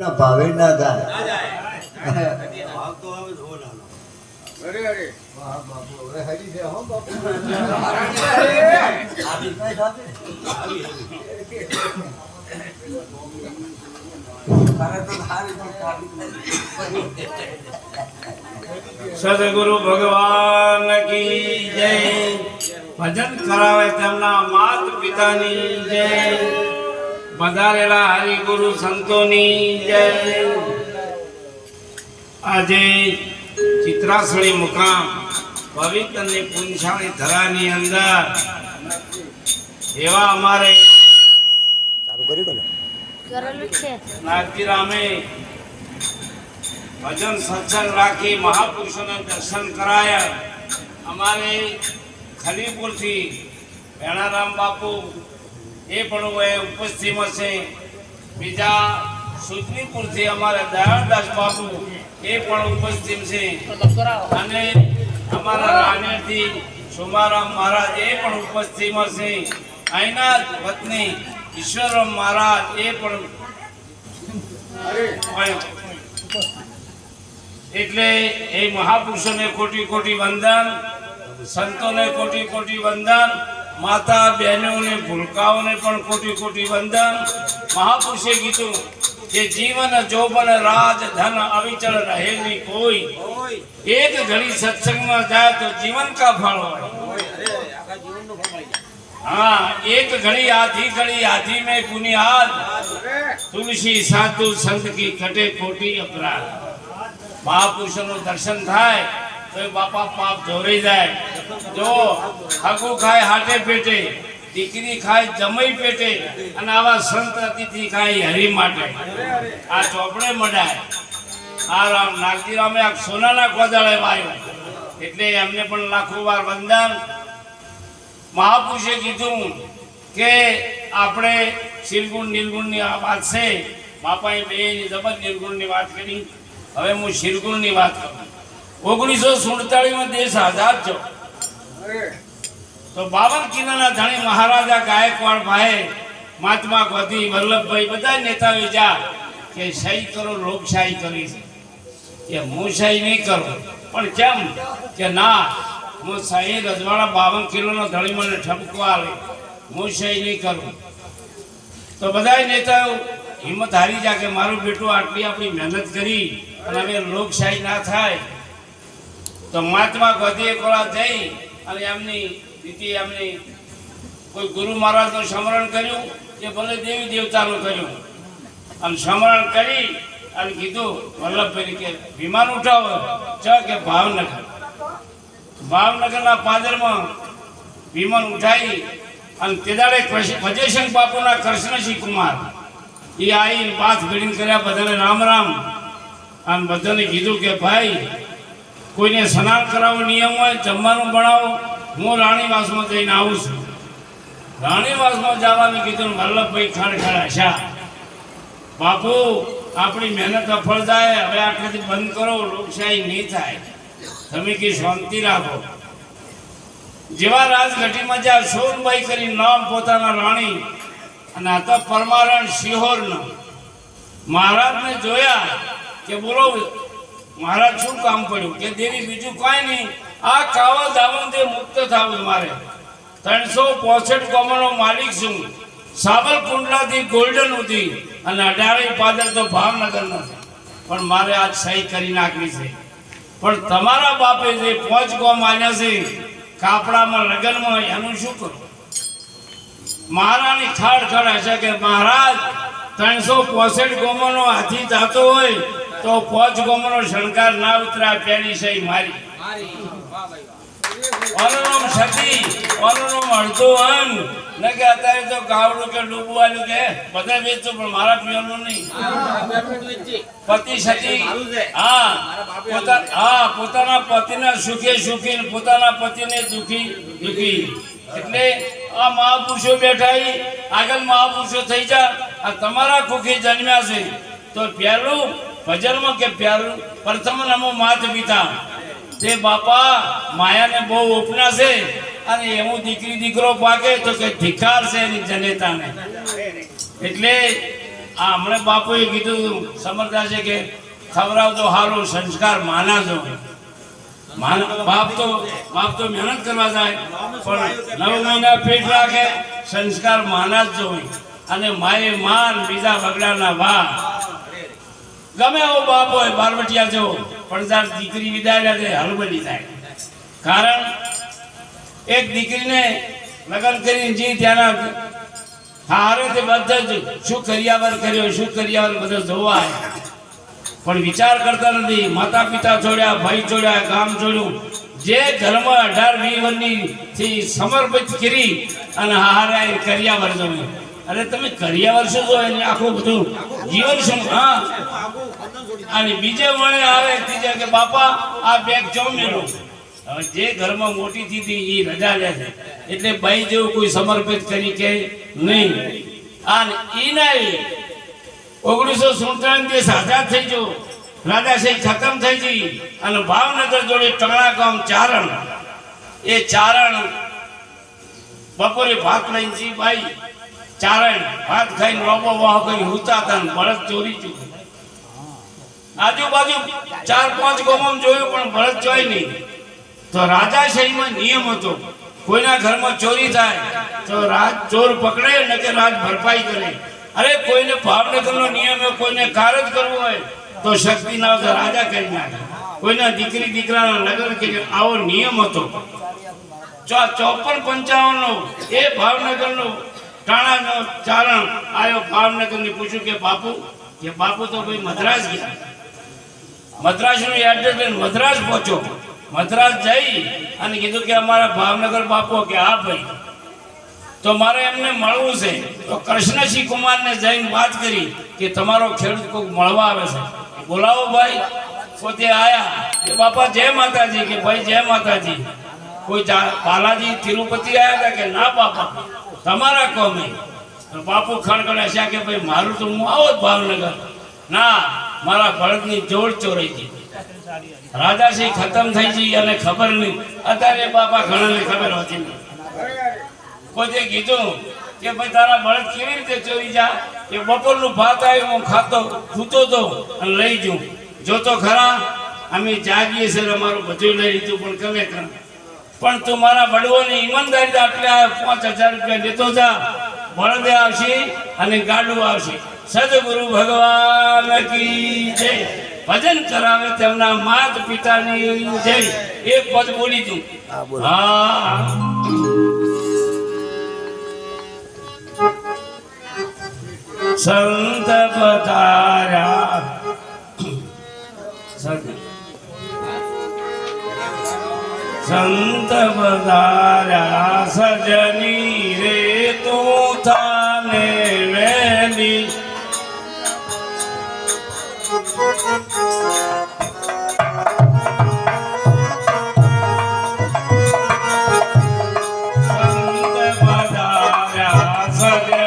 ના ભાવે ના થાય. સદગુરુ ભગવાન કી જય. ભજન કરાવે તેમના માત પિતાની જય. પધારેલા હરિગુરુ સંતોની જય. આજે ચિત્રાસણી મુકામ પવિત્ર અને પુંછાળી ધરાની અંદર એવા અમારે નાગજીરામે ભજન સત્સંગ રાખી મહાપુરુષોના દર્શન કરાયા. અમારે ખલીપુરથી ભેણારામ બાપુ એ પણ એ ઉપસ્થિતમાં છે. બીજા સુજનીપુરથી અમારા દયાળદાસ બાપુ એ પણ ઉપસ્થિત છે. અને અમારા રાનેરથી સુમારામ મહારાજ એ પણ ઉપસ્થિતિમાં છે. અહીંના પત્ની ઈશ્વરરામ મહારાજ એ પણ એટલે એ મહાપુરુષોને કોટી કોટી વંદન, સંતોને કોટી કોટી વંદન માતા બહેનોને, ભૂલકાઓને પણ કોટી કોટી વંદન. મહાપુરુષે કીધું કે જીવન જોબન રાજ ધન અવિચળ રહે કોઈ. એક ઘડી સત્સંગમાં જાય તો જીવન કા ફળ હોય? હા, એક ઘડી આધી ઘડી આધી મેં પુનિયાદ. તુલસી સાધુ સંત કી ખટે ખોટી અપરાધ. મહાપુરુષોનું દર્શન થાય. તો બાપા પાપ ધોરી જાય. જો હગુ ખાય હાટે પેટે, દીકરી ખાય જમઈ પેટે, અને આવા સંત અતિથિ ખાય હરી માટે. આ ચોપડે મડાય આ રામ નાગજીરામે આ સોનાના કોદાળે વાયો. એટલે એમને પણ લાખો વાર વંદન. મહાપુરુષે કીધું કે આપણે શિરગુણ નિર્ગુણની આ વાત છે. બાપાએ બે જબર નિર્ગુણની વાત કરી. હવે હું શિરગુણની વાત કરું. ઓગણીસો સુડતાળીસમાં દેશ આઝાદ છો તો બાવન કિલ્લાના ધણી મહારાજા ગાયકવાડ ભાઈ મહાત્મા ગાંધી, વલ્લભભાઈ બધા નેતાઓ જા કે સહી કરો, લોકશાહી કરી છે. કે હું સહી નહીં કરું, પણ કેમ? કે ના, હું સહી રજવાડા બાવન કિલોનો ધણી મને ઠપકો આવે હું સહી નહીં કરું. તો બધા નેતાઓ હિંમત હારી જા કે મારું બેટું આટલી આપણી મહેનત કરી અને હવે લોકશાહી ના થાય. તો મહાત્મા ગાંધીએ કોળા જઈ અને એમની રીતે એમની કોઈ ગુરુ મહારાજનું સ્મરણ કર્યું, કે ભલે દેવી દેવતાનું કર્યું. અને સ્મરણ કરી અને કીધું વલ્લભભાઈ કે વિમાન ઉઠાવો ચ કે ભાવનગર. ભાવનગરના પાદરમાં વિમાન ઉઠાવી અને તે દાડે ભજેશંક બાપુના કૃષ્ણસિંહ કુમાર. એ આવીને પાથ ગણીને કર્યા, બધાને રામ રામ અને બધાને કીધું કે, ભાઈ કોઈને સ્નાન કરાવો નિયમ હોય, જમવાનું બનાવો, હું રાણીવાસમાં જઈને આવું છું. રાણીવાસમાં જવાનું કીધું વલ્લભભાઈ ખાડ હશા બાપુ, આપણી મહેનત અફળ થાય હવે આટલાથી બંધ કરો, લોકશાહી નહીં થાય. તમે કે શાંતિ રાખો. જેવા રાજઘટીમાં જ્યાં સોનભાઈ કરી નામ પોતાના રાણી અને આ તો પરમારણ સિંહોરના મહારાજને જોયા કે બોલો મહારાજ શું કામ પડ્યું? કે દેવી બીજું કાંઈ નહીં. આ કાવા દાવંદે મુક્ત થવું મારે. ત્રણસો પોસઠ કોમનો માલિક છું. સાબરકુંડલાથી ગોલ્ડન હતી અને અઢારે પાદર તો ભાવનગર નથી પણ મારે આજ સહી કરી નાખવી છે. પણ તમારા બાપે જે પાંચ ગામ આવ્યા છે, કાપડામાં, લગ્નમાં, એનું શું કરું? મહારાણી ખાડ ખાડ હશે કે મહારાજ, ત્રણસો પોસઠ ગોમોનો હાથી જાતો હોય તો પાંચ ગોમોનો શણગાર ના ઉતરા, પેલી છે મારી. ઓનોમ સતી ઓનોમ અડધો અંગ. ન કે અત્યારે તો ગાવડું કે ડૂબવાનું કે? બધા વેચતું પણ મારા પિયરનું નહીં. વેચી. પતિ સતી હા, પોતા, હા, પોતાના પતિના સુખે સુખી પોતાના પતિને દુખી દુખી. એટલે આ મહાપુરુષો બેઠા આગળ મહાપુરુષો થઈ જા. આ તમારા ખુખી જન્મ્યા છે. તો પહેલું ભજનમાં કે પ્યારું પ્રથમ નમો માત પિતા તે બાપા માયાને બહુ ઉપના છે, અને એવું દીકરી દીકરો પાકે તો કે ધિકાર છે એની જનેતાને. એટલે આ હમણાં બાપુએ કીધું સમજદાસે કે ખવડાવતો હારો સંસ્કાર માના જો. બાપ તો બાપ તો મહેનત કરવા જાય, પણ નવ મહિના પેટ રાખે, સંસ્કાર માના જ જોઈ. અને માએ માન બીજા બગડાના વા ગમે એવો બાપ હોય બારવટિયા જેવો. પણ તાર દીકરી વિદાય લે હલબલી થાય કારણ, એક દીકરીને લગ્ન કરીને જે ત્યાંના હારે તે બધા જ શું કરિયાવર કર્યો, શું કરિયાવર બધા જોવા. પણ વિચાર કરતા નથી માતા પિતા છોડ્યા ભાઈ છોડ્યા ગામ છોડ્યું જે ધર્મ અઢાર વીસથી સમર્પિત કરી અને હારે કરિયાવર જોવે અરે તમે કર્યા વર્ષે જો એને આખું બધું જીવન શું હા? અને બીજે વળે આવે, ત્રીજા કે, બાપા, આ બેગ જમેલો મેલો. હવે જે ઘરમાં મોટી થતી એ રજા લે છે. એટલે બાઈ જેવું કોઈ સમર્પિત કરી કે નહીં. અને એના ઓગણીસો સુડતાલીસ દેશ આઝાદ થઈ ગયો રાજાશાહી ખતમ થઈ ગઈ. અને ભાવનગર જોડે ટણા ગામ ચારણ. એ ચારણ બપોરે ભાત લઈને જી ભાઈ ચારણ હાથ ખાઈને રોબો વાહ કઈ હુતા ને બળદ ચોરી ચૂક્યું. આજુબાજુ ચાર પાંચ ગામમાં જોયું પણ બળદ જોઈ નહીં. તો રાજાશાહીમાં નિયમ હતો, કોઈના ઘરમાં ચોરી થાય તો રાજ ચોર પકડે ને કે રાજ ભરપાઈ કરે. અરે કોઈને ભાવનગરનો નિયમ કોઈને કાર જ કરવું હોય, તો શક્તિ ના હોય રાજા કરી નાખે. કોઈના દીકરી દીકરાના લગ્ન કે આવો નિયમ હતો. ચોપન પંચાવનનો એ ભાવનગરનો ટાણાનો ચારણ આવ્યો ભાવનગરને પૂછ્યું કે બાપુ કે બાપુ તો ભાઈ મદ્રાસ ગયા. મદ્રાસનું એડ્રેસ લઈને મદ્રાસ પહોંચ્યો. મદ્રાસ જઈ અને કીધું કે અમારા ભાવનગર બાપુ કે હા ભાઈ. તો મારે એમને મળવું છે. તો કૃષ્ણસિંહ કુમારને જઈને વાત કરી કે તમારો ખેડૂત કોઈક મળવા આવે છે. બોલાવો ભાઈ. પોતે આયા. કે બાપા, જય માતાજી, કે ભાઈ જય માતાજી. કોઈ બાલાજી, તિરુપતિ આવ્યા હતા કે ના બાપા? તમારા કોમે તો બાપુ છે કે ભાઈ મારું તો હું આવો જ ભાવનગર. ના, મારા ભળદની જોડ ચોરાઈ ગઈ. રાજાશ્રી ખતમ થઈ ગઈ અને ખબર નહીં. અત્યારે બાપા ઘણાને ખબર હોતી નહીં. પોતે કીધું કે ભાઈ તારા બળદ કેવી રીતે ચોરી જા? એ બપોરનું ભાત આવ્યું, હું ખાતો, સૂતો તો અને લઈ જઉં. જોતો ખરા, અમે જાગીએ છે અમારું બધું લઈ લીધું, પણ કમે કર પણ તું મારા બળવોની ઈમાનદારી આટલે પાંચ હજાર રૂપિયા લેતો જા. બળદે આવશે અને ગાડું આવશે. સદગુરુ ભગવાન કી જય. ભજન કરાવે તેમના માત પિતાની જય. એક પદ બોલી તું હા. સંત પધાર્યા. સંત. સંત પધાર્યા સજની રે તું થાને વેલી સંત પધાર્યા સજની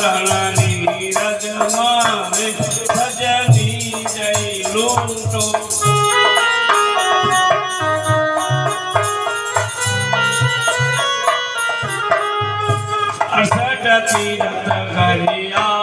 ચરણની રજ મારે ભજની જય અષટ તીરથ કરી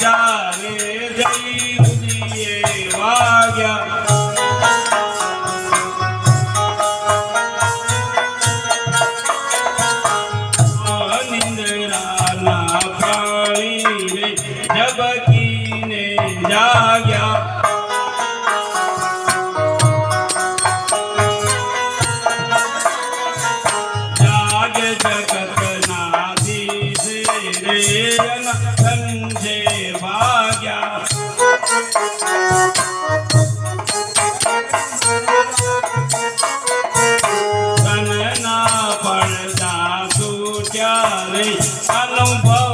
સાચા રે અનુભવ થઈ